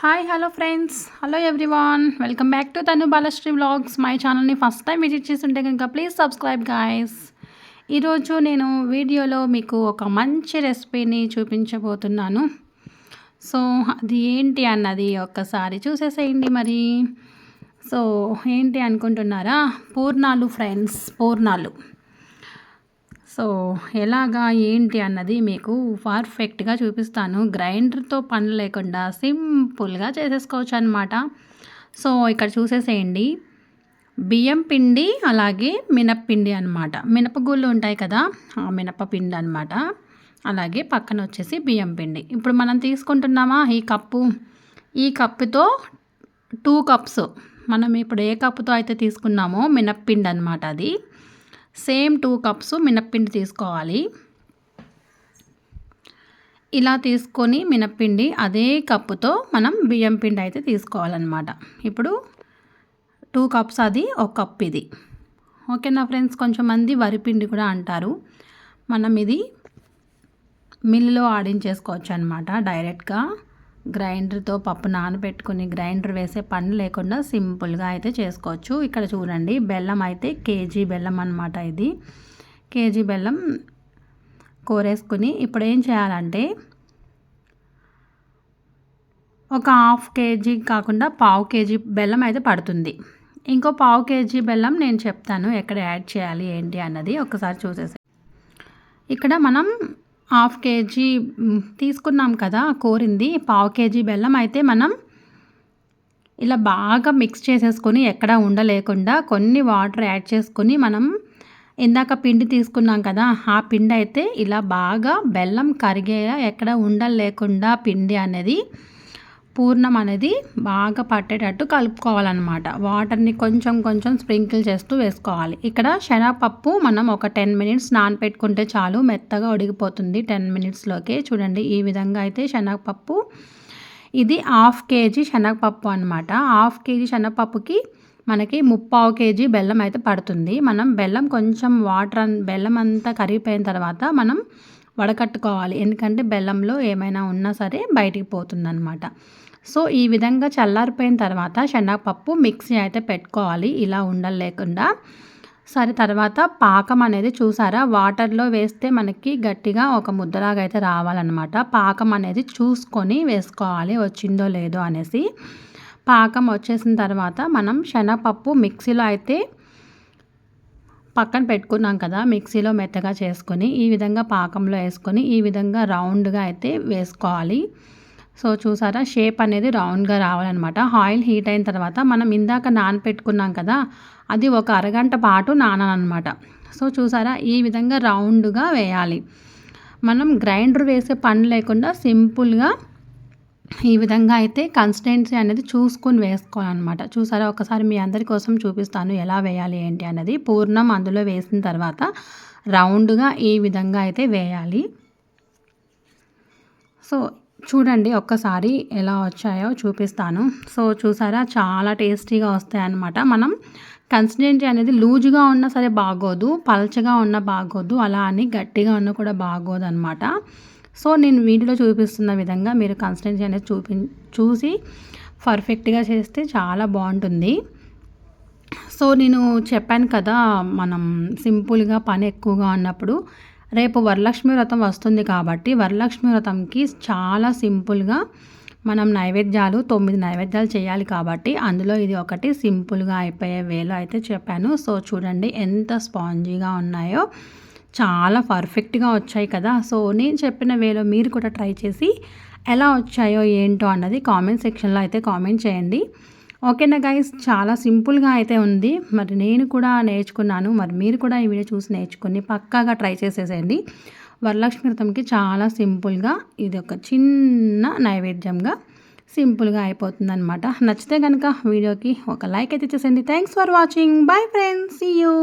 Hi hello friends hello everyone welcome back to Tanu Balasri vlogs my ఛానల్ని first time visit చేస్తుంటే కనుక please subscribe guys ఈరోజు నేను వీడియోలో మీకు ఒక మంచి రెసిపీని చూపించబోతున్నాను. సో అది ఏంటి అన్నది ఒక్కసారి చూసేసేయండి మరి. సో ఏంటి అనుకుంటున్నారా? పూర్ణాలు ఫ్రెండ్స్ పూర్ణాలు. సో ఎలాగా ఏంటి అన్నది మీకు పర్ఫెక్ట్గా చూపిస్తాను. గ్రైండర్తో పని లేకుండా సింపుల్గా చేసేసుకోవచ్చు అనమాట సో ఇక్కడ చూసేసేయండి. బియ్యం పిండి అలాగే మినప్పిండి అనమాట మినపగుళ్ళు ఉంటాయి కదా ఆ మినపపిండి అనమాట అలాగే పక్కన వచ్చేసి బియ్యం పిండి. ఇప్పుడు మనం తీసుకుంటున్నామా ఈ కప్పు? ఈ కప్పుతో టూ కప్స్ మనం ఇప్పుడు ఏ కప్పుతో అయితే తీసుకున్నామో మినప్పిండి అనమాట అది. సేమ్ టూ కప్స్ మినప్పిండి తీసుకోవాలి. ఇలా తీసుకొని మినప్పిండి అదే కప్పుతో మనం బియ్యం పిండి అయితే తీసుకోవాలన్నమాట. ఇప్పుడు టూ కప్స్ అది ఒక కప్ ఇది. ఓకేనా ఫ్రెండ్స్? కొంచెం మంది వరిపిండి కూడా అంటారు. మనం ఇది మిల్లులో ఆడించేసుకోవచ్చు అనమాట డైరెక్ట్గా. గ్రైండర్తో పప్పు నానబెట్టుకుని గ్రైండర్ వేసే పని లేకుండా సింపుల్గా అయితే చేసుకోవచ్చు. ఇక్కడ చూడండి బెల్లం అయితే కేజీ బెల్లం అనమాట ఇది. కేజీ బెల్లం కోరేసుకుని ఇప్పుడు ఏం చేయాలంటే ఒక హాఫ్ కేజీ కాకుండా పావు కేజీ బెల్లం అయితే పడుతుంది. ఇంకో పావు కేజీ బెల్లం నేను చెప్తాను ఎక్కడ యాడ్ చేయాలి ఏంటి అన్నది ఒకసారి చూసేసి. ఇక్కడ మనం హాఫ్ కేజీ తీసుకున్నాం కదా కోరింది. పావు కేజీ బెల్లం అయితే మనం ఇలా బాగా మిక్స్ చేసేసుకొని ఎక్కడ ఉండలేకుండా కొన్ని వాటర్ యాడ్ చేసుకొని మనం ఇందాక పిండి తీసుకున్నాం కదా ఆ పిండి అయితే ఇలా బాగా బెల్లం కరిగేలా ఎక్కడ ఉండలేకుండా పిండి అనేది పూర్ణం అనేది బాగా పట్టేటట్టు కలుపుకోవాలన్నమాట. వాటర్ని కొంచెం కొంచెం స్ప్రింకిల్ చేస్తూ వేసుకోవాలి. ఇక్కడ శనగపప్పు మనం ఒక టెన్ మినిట్స్ నానపెట్టుకుంటే చాలు మెత్తగా ఉడికిపోతుంది. టెన్ మినిట్స్లోకి చూడండి ఈ విధంగా అయితే శనగపప్పు. ఇది హాఫ్ కేజీ శనగపప్పు అనమాట హాఫ్ కేజీ శనగపప్పుకి మనకి ముప్పావు కేజీ బెల్లం అయితే పడుతుంది. మనం బెల్లం కొంచెం వాటర్ బెల్లం అంతా కరిగిపోయిన తర్వాత మనం వడకట్టుకోవాలి. ఎందుకంటే బెల్లంలో ఏమైనా ఉన్నా సరే బయటికి పోతుందన్నమాట. సో ఈ విధంగా చల్లారిపోయిన తర్వాత శనగపప్పు మిక్సీ అయితే పెట్టుకోవాలి. ఇలా ఉండలేకుండా. సరే తర్వాత పాకం అనేది చూసారా? వాటర్లో వేస్తే మనకి గట్టిగా ఒక ముద్దలాగా అయితే రావాలన్నమాట. పాకం అనేది చూసుకొని వేసుకోవాలి. వచ్చిందో లేదో అనేసి. పాకం వచ్చేసిన తర్వాత మనం శనగపప్పు మిక్సీలో అయితే పక్కన పెట్టుకున్నాం కదా మిక్సీలో మెత్తగా చేసుకొని ఈ విధంగా పాకంలో వేసుకొని ఈ విధంగా రౌండ్గా అయితే వేసుకోవాలి. సో చూసారా షేప్ అనేది రౌండ్గా రావాలన్నమాట. ఆయిల్ హీట్ అయిన తర్వాత మనం ఇందాక నానపెట్టుకున్నాం కదా అది ఒక అరగంట పాటు నానాలన్నమాట. సో చూసారా ఈ విధంగా రౌండ్గా వేయాలి. మనం గ్రైండర్ వేసే పని లేకుండా సింపుల్గా ఈ విధంగా అయితే కన్సిస్టెన్సీ అనేది చూసుకొని వేసుకోవాలన్నమాట. చూసారా ఒకసారి మీ అందరి కోసం చూపిస్తాను ఎలా వేయాలి ఏంటి అనేది. పూర్ణం అందులో వేసిన తర్వాత రౌండ్గా ఈ విధంగా అయితే వేయాలి. సో చూడండి ఒక్కసారి ఎలా వచ్చాయో చూపిస్తాను. సో చూసారా చాలా టేస్టీగా వస్తాయన్నమాట. మనం కన్సిస్టెన్సీ అనేది లూజుగా ఉన్నా సరే బాగోదు పల్చగా ఉన్నా బాగోదు అలా అని గట్టిగా ఉన్నా కూడా బాగోదు అనమాట సో నేను వీడియోలో చూపిస్తున్న విధంగా మీరు కన్సిస్టెన్సీ అనేది చూపి చూసి పర్ఫెక్ట్గా చేస్తే చాలా బాగుంటుంది. సో నేను చెప్పాను కదా మనం సింపుల్గా పని ఎక్కువగా ఉన్నప్పుడు రేపు వరలక్ష్మి వ్రతం వస్తుంది కాబట్టి వరలక్ష్మి వ్రతంకి చాలా సింపుల్గా మనం నైవేద్యాలు తొమ్మిది నైవేద్యాలు చేయాలి కాబట్టి అందులో ఇది ఒకటి సింపుల్గా అయిపోయే వేలో అయితే చెప్పాను. సో చూడండి ఎంత స్పాంజీగా ఉన్నాయో. చాలా పర్ఫెక్ట్గా వచ్చాయి కదా. సో నేను చెప్పిన వేలో మీరు కూడా ట్రై చేసి ఎలా వచ్చాయో ఏంటో అన్నది కామెంట్ సెక్షన్లో అయితే కామెంట్ చేయండి. ఓకేనా గైస్ చాలా సింపుల్గా అయితే ఉంది. మరి నేను కూడా నేర్చుకున్నాను. మరి మీరు కూడా ఈ వీడియో చూసి నేర్చుకుని పక్కాగా ట్రై చేసేసేయండి. వరలక్ష్మి వ్రతంకి చాలా సింపుల్గా ఇది ఒక చిన్న నైవేద్యంగా సింపుల్గా అయిపోతుంది అనమాట నచ్చితే కనుక వీడియోకి ఒక లైక్ అయితే చేసేయండి thanks for watching bye friends you